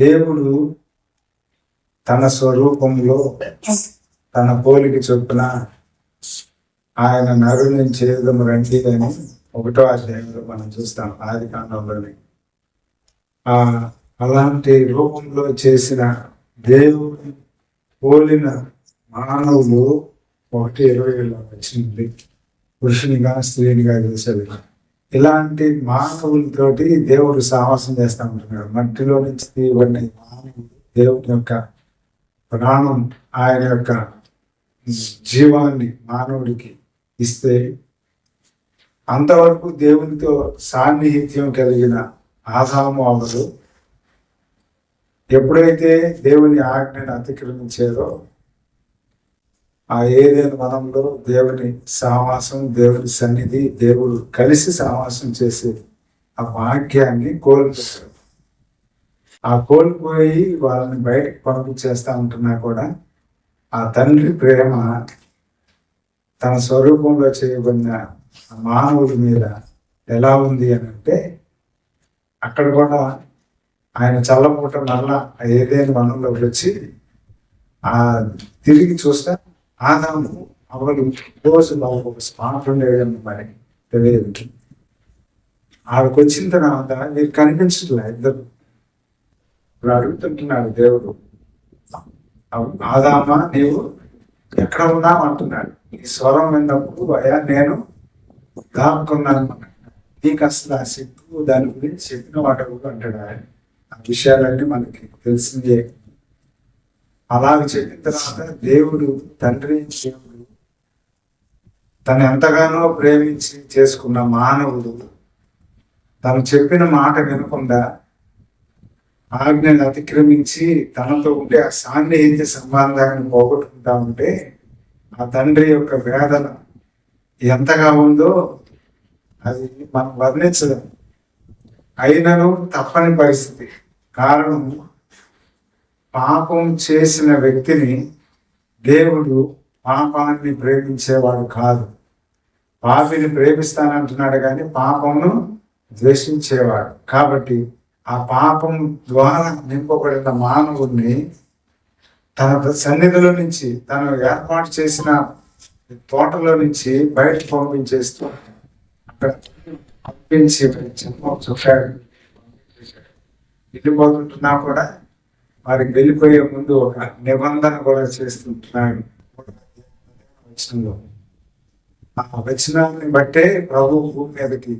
దేవుడు తన స్వరూపంలో తన పోలిక చొప్పున ఆయన నరుని చేదము రండి అని ఒకటో అధ్యాయంలో మనం చూస్తాం. ఆది కాండంలోని. ఆ అలాంటి రూపంలో చేసిన దేవుడు పోలిన మానవులు ఒకటి ఇరవై ఏళ్ళ వచ్చింది. పురుషునిగా స్త్రీనిగా చేసేది ఇలాంటి మానవులతోటి దేవుడు సాహసం చేస్తూ ఉంటున్నాడు. మట్టిలో నుంచి తీయబడిన మానవుడు దేవుని యొక్క ప్రాణం ఆయన యొక్క జీవాన్ని మానవుడికి ఇస్తే అంతవరకు దేవునితో సాన్నిహిత్యం కలిగిన ఆదాము అవరు ఎప్పుడైతే దేవుని ఆజ్ఞను అతిక్రమించేదో ఆ ఏదైనా మనంలో దేవుని సహవాసం దేవుని సన్నిధి దేవుడు కలిసి సహవాసం చేసే ఆ భాగ్యాన్ని కోల్పోతారు ఆ కోల్పోయి వాళ్ళని బయటకు పంపించేస్తా ఉంటున్నా కూడా ఆ తండ్రి ప్రేమ తన స్వరూపంలో చేయబడిన మానవుడి మీద ఎలా ఉంది అని అంటే అక్కడ కూడా ఆయన చల్లమూట మళ్ళా ఆ ఏదైనా వనంలోకి వచ్చి ఆ తిరిగి చూస్తే ఆదాము అవలు రోజు ఒక స్మార్ట్ ఉండేది మరి తెలియదు. ఆవిడకి వచ్చిన తర్వాత మీరు కనిపించట్లే ఇద్దరు. ఇప్పుడు అడుగుతుంటున్నాడు దేవుడు. ఆదామా నీవు ఎక్కడ ఉన్నావు అంటున్నాడు. ఈ స్వరం విన్నప్పుడు అయ్యా నేను దాక్కున్నాను నీకు అసలు ఆ సిగ్గు దాని గురించి చెప్పిన వాడు అంటాడు? ఆ విషయాలన్నీ మనకి తెలిసిందే. అలాగ చెప్పిన తర్వాత దేవుడు తండ్రి దేవుడు తను ఎంతగానో ప్రేమించి చేసుకున్న మానవుడు తను చెప్పిన మాట వినకుండా ఆజ్ఞను అతిక్రమించి తనతో ఉంటే ఆ సాన్నిహిత్య సంబంధాన్ని పోగొట్టుకుంటా ఉంటే ఆ తండ్రి యొక్క వేదన ఎంతగా ఉందో అది మనం వర్ణించలేం. అయినను తప్పని పరిస్థితి. కారణం పాపం చేసిన వ్యక్తిని దేవుడు పాపాన్ని ప్రేమించేవాడు కాదు. పాపిని ప్రేమిస్తానంటున్నాడు కానీ పాపమును ద్వేషించేవాడు. కాబట్టి ఆ పాపం ద్వారా నింపబడిన మానవుడిని తన సన్నిధిలో నుంచి తను ఏర్పాటు చేసిన తోటలో నుంచి బయట పంపించేస్తూ అక్కడ పంపించి చెప్పాడు. వెళ్ళిపోతుంటున్నా కూడా వారికి వెళ్ళిపోయే ముందు ఒక నిబంధన కూడా చేస్తుంటున్నాడు. వచనంలో ఆ వచనాన్ని బట్టే ప్రభు భూమి మీదకి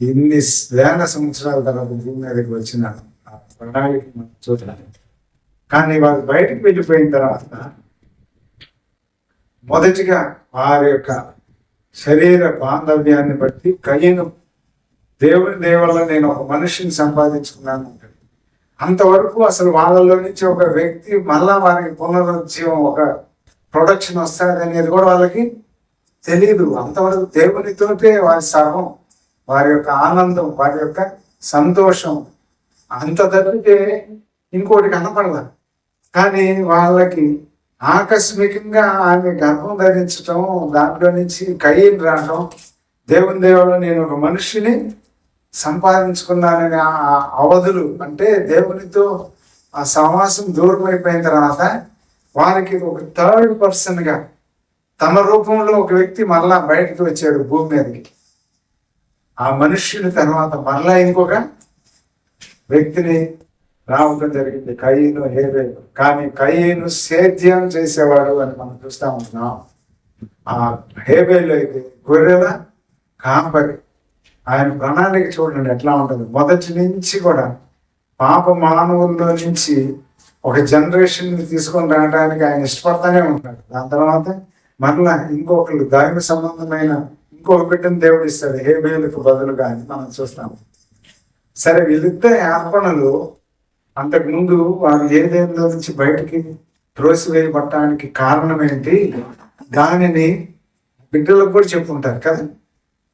ఇన్ని వేల సంవత్సరాల తర్వాత భూమి మీదకి వచ్చిన ఆ ప్రణాళిక మనం కానీ వారు బయటకు వెళ్ళిపోయిన తర్వాత మొదటిగా వారి యొక్క శరీర బాంధవ్యాన్ని బట్టి కయ్యను దేవుని దేవుళ్ళ నేను ఒక మనిషిని సంపాదించుకున్నాను అంతవరకు అసలు వాళ్ళలో నుంచి ఒక వ్యక్తి మళ్ళా వారికి పునరుజ్జీవం ఒక ప్రొడక్షన్ వస్తుంది అనేది కూడా వాళ్ళకి తెలియదు అంతవరకు దేవునితోటే వారి సర్వం వారి యొక్క ఆనందం వారి యొక్క సంతోషం. అంత తప్పితే ఇంకోటి కనపడదు. కానీ వాళ్ళకి ఆకస్మికంగా ఆమె గర్భం ధరించటం దాంట్లో నుంచి కయ్యం రావడం దేవుని దేవుడు నేను ఒక మనిషిని సంపాదించుకున్నానని అవధులు అంటే దేవునితో ఆ సమాసం దూరం అయిపోయిన తర్వాత వారికి ఒక థర్డ్ పర్సన్గా తమ రూపంలో ఒక వ్యక్తి మరలా బయటకు వచ్చాడు భూమి మీదకి. ఆ మనుష్యుని తర్వాత మరలా ఇంకొక వ్యక్తిని రావడం జరిగింది కయ్యను హేబేలు. కానీ కయ్యను సేద్యం చేసేవాడు అని మనం చూస్తా ఉంటున్నాం. ఆ హేబేలు అయితే గొర్రెల కాంపరి. ఆయన ప్రణాళిక చూడండి ఎట్లా ఉంటుంది. మొదటి నుంచి కూడా పాప మానవుల్లో నుంచి ఒక జనరేషన్ తీసుకొని రావడానికి ఆయన ఇష్టపడతానే ఉంటాడు. దాని తర్వాత మరలా ఇంకొకళ్ళు దైవ సంబంధమైన ఇంకొక బిడ్డను దేవుడు ఇస్తాడు. ఏ మేలుకు బదులుగా అని మనం చూస్తాము. సరే వీళ్ళిద్దరి అర్పణలు అంతకుముందు వారు ఏదేదో నుంచి బయటికి త్రోసివేయబట్టడానికి కారణం ఏంటి? దానిని బిడ్డలకు కూడా చెప్పుకుంటారు కదా.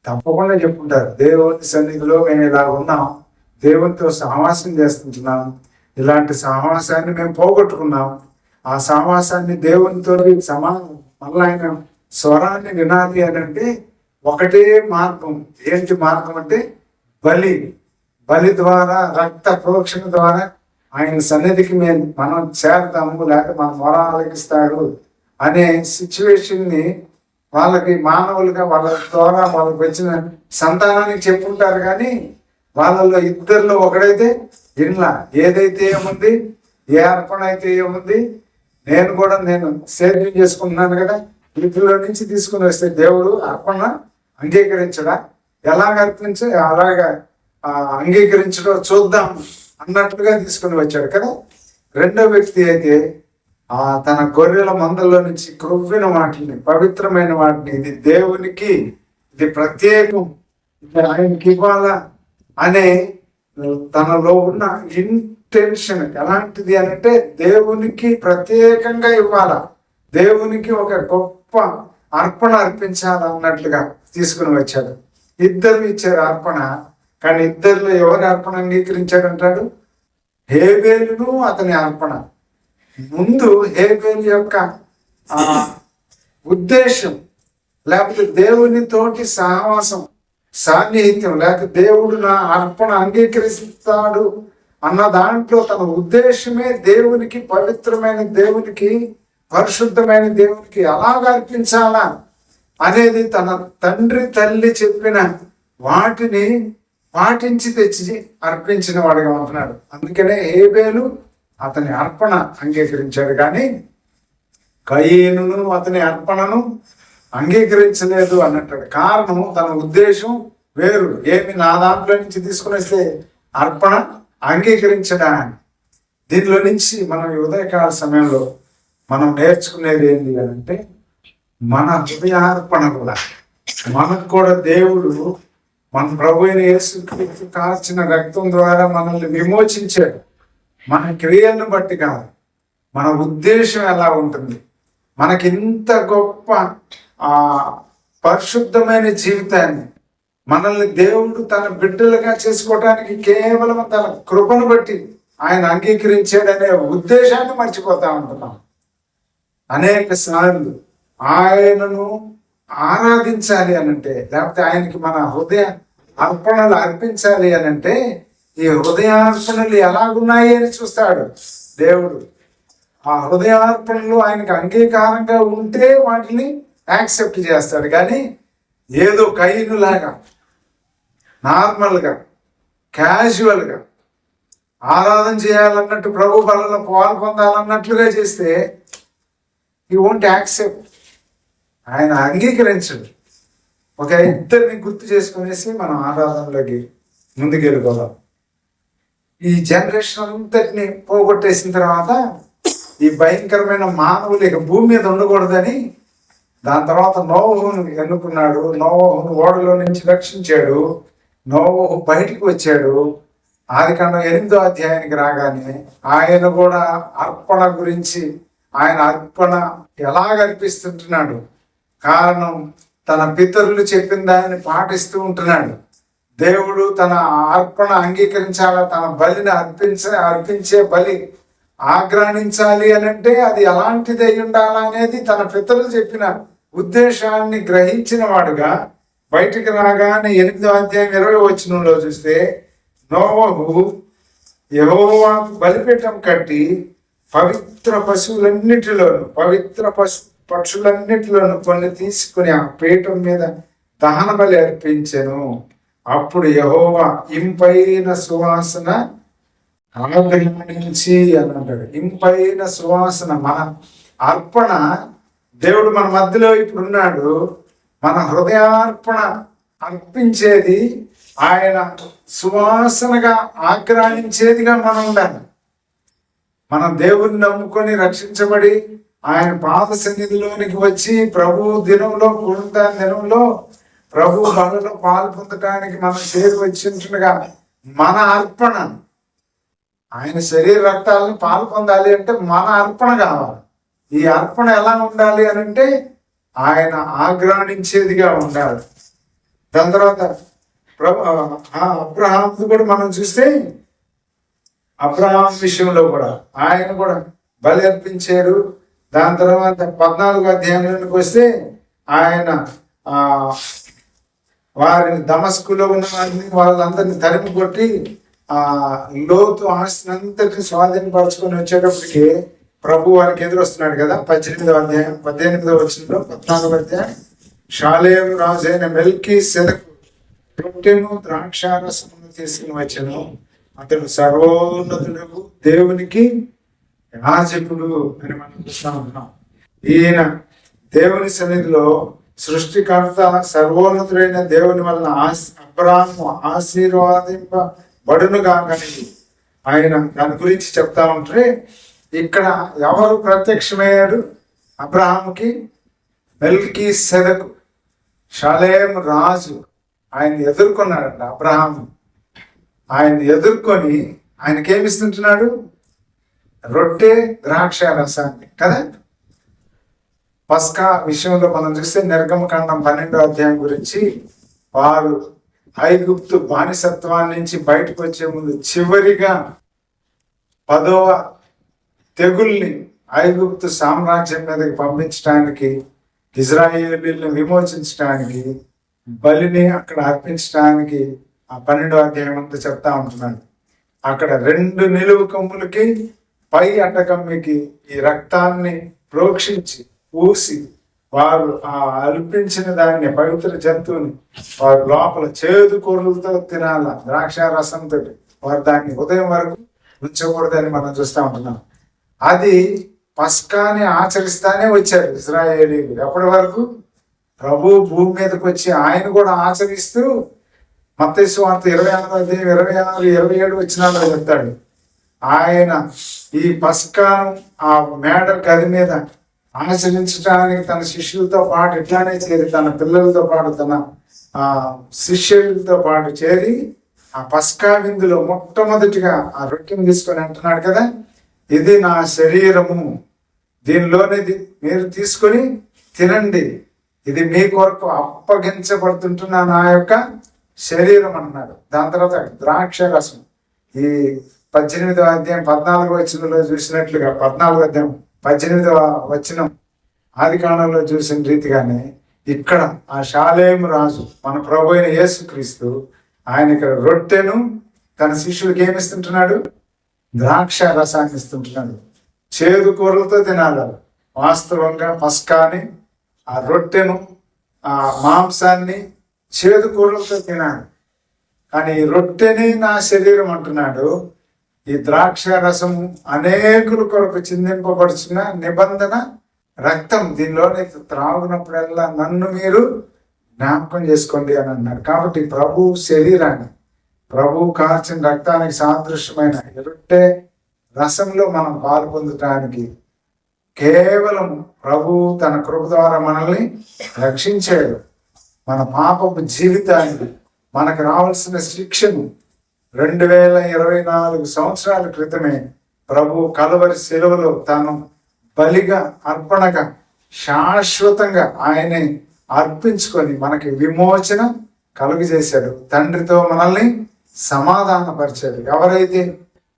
తప్పకుండా చెప్పుకుంటారు. దేవుని సన్నిధిలో మేము ఇలా ఉన్నాం. దేవునితో సహవాసం చేస్తుంటున్నాం. ఇలాంటి సహవాసాన్ని మేము పోగొట్టుకున్నాం. ఆ సహవాసాన్ని దేవునితో సమానం మళ్ళీ ఆయన స్వరాన్ని వినాలి అని అంటే ఒకటే మార్గం. ఏంటి మార్గం అంటే బలి. బలి ద్వారా రక్త ప్రోక్షణ ద్వారా ఆయన సన్నిధికి మేము మనం చేరతాము లేకపోతే మన మొర ఆలకిస్తాడు అనే సిచ్యువేషన్ని వాళ్ళకి మానవులుగా వాళ్ళ ద్వారా వాళ్ళకి వచ్చిన సంతానానికి చెప్పుంటారు కానీ వాళ్ళలో ఇద్దరిలో ఒకడైతే ఇన్లా ఏదైతే ఏముంది ఏ అర్పణ అయితే ఏముంది నేను కూడా నేను సేద్యం చేసుకుంటున్నాను కదా వీటిలో నుంచి తీసుకుని వస్తే దేవుడు అర్పణ అంగీకరించడా? ఎలాగ అర్పించ అలాగా అంగీకరించడో చూద్దాం అన్నట్లుగా తీసుకుని వచ్చాడు కదా. రెండో వ్యక్తి అయితే ఆ తన గొర్రెల మందల్లో నుంచి క్రొవ్విన వాటిని పవిత్రమైన వాటిని ఇది దేవునికి ఇది ప్రత్యేకం ఇది ఆయనకి ఇవ్వాలా అనే తనలో ఉన్న ఇంటెన్షన్ ఎలాంటిది అంటే దేవునికి ప్రత్యేకంగా ఇవ్వాలా దేవునికి ఒక గొప్ప అర్పణ అర్పించాలా అన్నట్లుగా తీసుకుని వచ్చాడు. ఇద్దరు ఇచ్చారు అర్పణ కానీ ఇద్దరిలో ఎవరి అర్పణ అంగీకరించాడంటాడు? హేబేలును అతని అర్పణ. ముందు హేబేల్ యొక్క ఉద్దేశం లేకపోతే దేవునితోటి సహవాసం సాన్నిహిత్యం లేక దేవుడు నా అర్పణ అంగీకరిస్తాడు అన్న దాంట్లో తన ఉద్దేశమే దేవునికి పవిత్రమైన దేవునికి పరిశుద్ధమైన దేవునికి ఎలాగ అర్పించాలా అనేది తన తండ్రి తల్లి చెప్పిన వాటిని పాటించి తెచ్చి అర్పించిన వాడుగా ఉంటున్నాడు. అందుకనే ఏబేలు అతని అర్పణ అంగీకరించాడు కానీ కయ్యేనును అతని అర్పణను అంగీకరించలేదు అన్నట్టు. కారణం తన ఉద్దేశం వేరు. ఏమి నా దాంట్లో నుంచి తీసుకునేస్తే అర్పణ అంగీకరించడా దీనిలో నుంచి మనం ఉదయకాల సమయంలో మనం నేర్చుకునేది ఏంటి అంటే మన హృదయార్పణ కూడా. మనకు కూడా దేవుడు మన ప్రభు అయిన యేసుక్రీస్తు కాల్చిన రక్తం ద్వారా మనల్ని విమోచించాడు. మన క్రియలను బట్టి కాదు. మన ఉద్దేశం ఎలా ఉంటుంది? మనకి ఇంత గొప్ప ఆ పరిశుద్ధమైన జీవితాన్ని మనల్ని దేవుడు తన బిడ్డలుగా చేసుకోవటానికి కేవలం తన కృపను బట్టి ఆయన అంగీకరించాడనే ఉద్దేశాన్ని మర్చిపోతా ఉంటున్నాం. అనేక సార్లు ఆయనను ఆరాధించాలి అనంటే లేకపోతే ఆయనకి మన హృదయ అర్పణలు అర్పించాలి అనంటే ఈ హృదయార్పణలు ఎలాగున్నాయి అని చూస్తాడు దేవుడు. ఆ హృదయార్పణలు ఆయనకు అంగీకారంగా ఉంటే వాటిని యాక్సెప్ట్ చేస్తాడు. కానీ ఏదో కయ్యనులాగా నార్మల్గా క్యాజువల్గా ఆరాధన చేయాలన్నట్టు ప్రభు బలలో పాలు పొందాలన్నట్లుగా చేస్తే ఈ ఓంట్ యాక్సెప్ట్ ఆయన అంగీకరించడు. ఒక ఇద్దరిని గుర్తు చేసుకునేసి మనం ఆరాధనలోకి ముందుకెళ్ళిపోదాం. ఈ జనరేషన్ అంతటిని పోగొట్టేసిన తర్వాత ఈ భయంకరమైన మానవులు ఇక భూమి మీద ఉండకూడదని దాని తర్వాత నోవహును ఎన్నుకున్నాడు. నోవహును ఓడలో నుంచి రక్షించాడు. నోవహు బయటికి వచ్చాడు. ఆది కాండం ఎనిమిదో అధ్యాయానికి రాగానే ఆయన కూడా అర్పణ గురించి ఆయన అర్పణ ఎలాగ అర్పిస్తుంటున్నాడు. కారణం తన పితరులు చెప్పిన దాన్ని పాటిస్తూ ఉంటున్నాడు. దేవుడు తన అర్పణ అంగీకరించాలా? తన బలిని అర్పించ అర్పించే బలి ఆగ్రహించాలి అని అంటే అది ఎలాంటిది అయి ఉండాలనేది తన పితరులు చెప్పిన ఉద్దేశాన్ని గ్రహించిన వాడుగా బయటికి రాగానే ఎనిమిదో అధ్యాయం ఇరవై వచనంలో చూస్తే నోవహు యహోవా బలిపీఠం కట్టి పవిత్ర పశువులన్నిటిలోను పవిత్ర పశు పక్షులన్నిటిలోను కొన్ని తీసుకుని ఆ పీఠం మీద దహన బలి అర్పించెను. అప్పుడు యహోవా ఇంపైన సువాసన ఆగ్రహించి అని అంటాడు. ఇంపైన సువాసన మన అర్పణ. దేవుడు మన మధ్యలో ఇప్పుడు ఉన్నాడు. మన హృదయార్పణ అర్పించేది ఆయన సువాసనగా ఆగ్రహించేదిగా మనం ఉండాలి. మన దేవుని నమ్ముకొని రక్షించబడి ఆయన పాద సన్నిధిలోనికి వచ్చి ప్రభు దినంలో పునరుద్ధరణ దినంలో ప్రభు బలలో పాలు పొందటానికి మనం చేరు వచ్చింటుండగా మన అర్పణ ఆయన శరీర రక్తాలను పాలు పొందాలి అంటే మన అర్పణ కావాలి. ఈ అర్పణ ఎలా ఉండాలి అని అంటే ఆయన ఆగ్రహించేదిగా ఉండాలి. దాని తర్వాత ప్రభు అబ్రహాం కూడా మనం చూస్తే అబ్రహాం విషయంలో కూడా ఆయన కూడా బలి అర్పించాడు. దాని తర్వాత పద్నాలుగు అధ్యాయంలోకి వస్తే ఆయన వారిని దమస్కులో ఉన్న వారిని వాళ్ళందరినీ తరిమి కొట్టి ఆ లోతు ఆస్తిని స్వాధీనపరచుకొని వచ్చేటప్పటికి ప్రభు వారికి ఎదురొస్తున్నాడు కదా. పద్దెనిమిదవ అధ్యాయం పద్దెనిమిదవ వచ్చినలో పద్నాలుగు అధ్యాయం. షాలేయం రాజు అయిన మెల్కి సెదకు రొట్టెను ద్రాక్షారసమును తీసుకుని వచ్చాను. అతడు సర్వోన్నతుడు దేవునికి యాజకుడు అని మనం చూస్తా ఉన్నాం. ఈయన దేవుని సన్నిధిలో సృష్టికర్త సర్వోన్నతుడైన దేవుని వలన ఆశ అబ్రాహ్ము ఆశీర్వాదింపబడునుగా కానీ ఆయన దాని గురించి చెప్తా ఉంటే ఇక్కడ ఎవరు ప్రత్యక్షమయ్యాడు? అబ్రహాంకి మెల్కి సెదకు షలేం రాజు ఆయన ఎదుర్కొన్నాడంట అబ్రహాం ఆయన ఎదుర్కొని ఆయనకి ఏమిస్తుంటున్నాడు రొట్టె ద్రాక్ష రసాన్ని. కదా? పస్కా విషయంలో మనం చూస్తే నిర్గమకాండం పన్నెండో అధ్యాయం గురించి వారు ఐగుప్తు బానిసత్వాన్ని నుంచి బయటకు వచ్చే ముందు చివరిగా పదవ తెగుల్ని ఐగుప్తు సామ్రాజ్యం మీదకి పంపించడానికి ఇజ్రాయేలీలను విమోచించడానికి బలిని అక్కడ అర్పించడానికి ఆ పన్నెండో అధ్యాయం అంతా చెప్తా ఉంటున్నాడు. అక్కడ రెండు నిలువు కొమ్ములకి పై అడ్డకమ్మికి ఈ రక్తాన్ని ప్రోక్షించి పూసి వారు ఆ అర్పించిన దాన్ని పవిత్ర జంతువుని వారు లోపల చేదు కూరలతో తినాల ద్రాక్ష రసంతో వారు దాన్ని ఉదయం వరకు ఉంచకూడదని మనం చూస్తూ ఉంటున్నాం. అది పస్కాని ఆచరిస్తానే వచ్చారు ఇజ్రాయేలీలు. ఎప్పటి వరకు? ప్రభు భూమి మీదకి వచ్చి ఆయన కూడా ఆచరిస్తూ మత్తైసు వార్త ఇరవై ఆరు అధ్యాయం ఇరవై ఆరు ఇరవై ఏడు వచ్చినాలో చెప్తాడు. ఆయన ఈ పస్కాను ఆ మేడ గది మీద ఆచరించడానికి తన శిష్యులతో పాటు ఇట్లానే చేరి తన పిల్లలతో పాటు తన ఆ శిష్యులతో పాటు చేరి ఆ పస్కా విందులో మొట్టమొదటిగా ఆ రొట్టెను తీసుకొని అంటున్నాడు కదా ఇది నా శరీరము. దీనిలోనే మీరు తీసుకొని తినండి. ఇది మీ కొరకు అప్పగించబడుతుంటున్న నా యొక్క శరీరం అన్నాడు. దాని తర్వాత ద్రాక్ష రసం. ఈ పద్దెనిమిదవ అధ్యాయం పద్నాలుగో వచ్చినలో చూసినట్లుగా పద్నాలుగో అధ్యాయం పద్దెనిమిదవ వచనం ఆది కాలంలో చూసిన రీతిగానే ఇక్కడ ఆ శాలేం రాజు మన ప్రభు అయిన యేసుక్రీస్తు ఆయన ఇక్కడ రొట్టెను తన శిష్యులకి ఏమిస్తుంటున్నాడు ద్రాక్ష రసాన్ని ఇస్తుంటున్నాడు. చేదు కూరలతో తినాలి. వాస్తవంగా పస్కాని ఆ రొట్టెను ఆ మాంసాన్ని చేదు కూరలతో తినాలి. కానీ రొట్టెని నా శరీరం అంటున్నాడు. ఈ ద్రాక్ష రసము అనేకుల కొరకు చిందింపబడుచున్న నిబంధన రక్తం దీనిలోనే త్రాగునప్పుడల్లా నన్ను మీరు జ్ఞాపకం చేసుకోండి అని అన్నారు. కాబట్టి ప్రభు శరీరాన్ని ప్రభు కార్చిన రక్తానికి సాదృశ్యమైన ఎరుట్టే రసంలో మనం పాలు పొందటానికి కేవలం ప్రభు తన కృప ద్వారా మనల్ని రక్షించాడు. మన పాపపు జీవితాన్ని మనకు రావాల్సిన శిక్షను రెండు వేల ఇరవై నాలుగు సంవత్సరాల క్రితమే ప్రభు కలవరి సెలవులో తాను బలిగా అర్పణగా శాశ్వతంగా ఆయనే అర్పించుకొని మనకి విమోచన కలుగజేశాడు. తండ్రితో మనల్ని సమాధానపరిచాడు. ఎవరైతే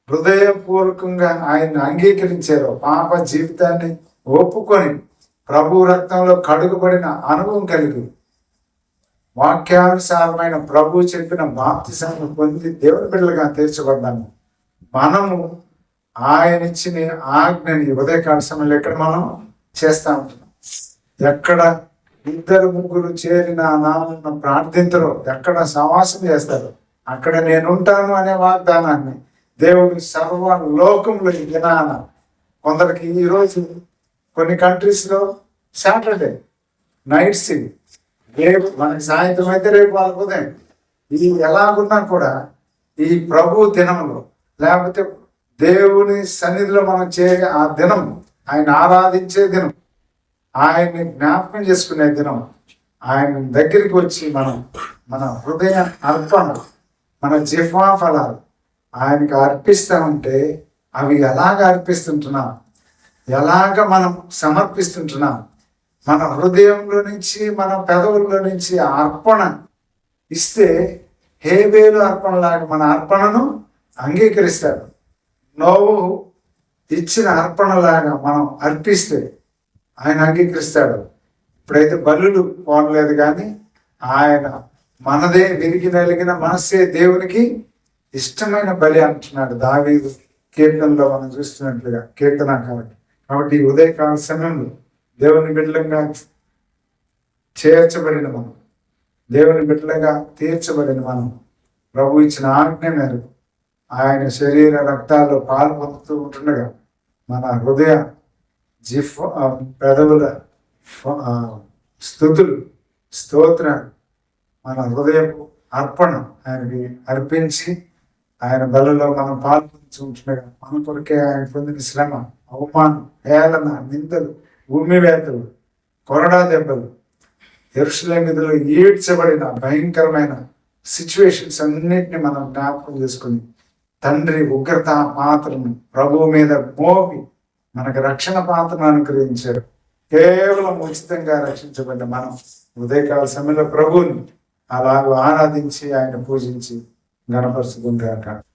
హృదయపూర్వకంగా ఆయన్ని అంగీకరించారో పాప జీవితాన్ని ఒప్పుకొని ప్రభు రక్తంలో కడుగుబడిన అనుభవం కలిగి వాక్యానుసారమైన ప్రభు చెప్పిన బాప్తిసాన్ని పొంది దేవుని బిడ్డలుగా తీర్చబడ్డాము. మనము ఆయన ఇచ్చిన ఆజ్ఞని ఉదయకాల సమయంలో ఎక్కడ మనం చేస్తా ఉంటున్నాం? ఎక్కడ ఇద్దరు ముగ్గురు చేరిన నామన్న ప్రార్థించరు ఎక్కడ సమాసం చేస్తారు? అక్కడ నేనుంటాను అనే వాగ్దానాన్ని దేవుడు సర్వ లోకంలో వినాన కొందరికి ఈరోజు కొన్ని కంట్రీస్లో సాటర్డే నైట్ సి రేపు మనకి సాయంత్రం అయితే రేపు వాళ్ళకు ఉదయం. ఇది ఎలాగున్నా కూడా ఈ ప్రభు దినంలో లేకపోతే దేవుని సన్నిధిలో మనం చేరే ఆ దినం ఆయన ఆరాధించే దినం ఆయన్ని జ్ఞాపకం చేసుకునే దినం ఆయన దగ్గరికి వచ్చి మనం మన హృదయ అర్పణ మన జిఫా ఫలాలు ఆయనకి అర్పిస్తూ ఉంటే అవి ఎలాగ అర్పిస్తుంటున్నాం? ఎలాగ మనం సమర్పిస్తుంటున్నాం? మన హృదయంలో నుంచి మన పెదవుల్లో నుంచి అర్పణ ఇస్తే హేబేలు అర్పణలాగా మన అర్పణను అంగీకరిస్తాడు. నోవు ఇచ్చిన అర్పణలాగా మనం అర్పిస్తే ఆయన అంగీకరిస్తాడు. ఇప్పుడైతే బలులు పోనలేదు కానీ ఆయన మనదే విరిగి నలిగిన మనస్సే దేవునికి ఇష్టమైన బలి అంటున్నాడు. దావీదు కీర్తనలో మనం చూస్తున్నట్లుగా కీర్తనాకారుడు కాబట్టి ఈ ఉదయకాల సమయంలో దేవుని బిడ్డలంగా చేర్చబడిన మనం. దేవుని బిడ్డలుగా తీర్చబడిన మనం. ప్రభు ఇచ్చిన ఆజ్ఞ మేరకు ఆయన శరీర రక్తాల్లో పాలు పొందుతూ ఉంటుండగా మన హృదయ జిఫ్ పెదవుల ఫ- స్థుతులు స్తోత్ర మన హృదయపు అర్పణ ఆయనకి అర్పించి ఆయన బలలో మనం పాల్పంచుకుంటుండగా మన కొరకే ఆయన పొందిన శ్రమ అవమానం హేళన నిందలు భూమి కొరడా దెబ్బలు ఎరుసలేం మీదలో ఈడ్చబడిన భయంకరమైన సిచ్యువేషన్స్ అన్నిటిని మనం జ్ఞాపకం చేసుకుని తండ్రి ఉగ్రత పాత్రను ప్రభువు మీద మోపి మనకు రక్షణ పాత్రను అనుగ్రహించాడు. కేవలం ఉచితంగా రక్షించబడ్డ మనం ఉదయకాల సమయంలో ప్రభువుని అలాగ ఆరాధించి ఆయన పూజించి గణపరుచుకుంటారు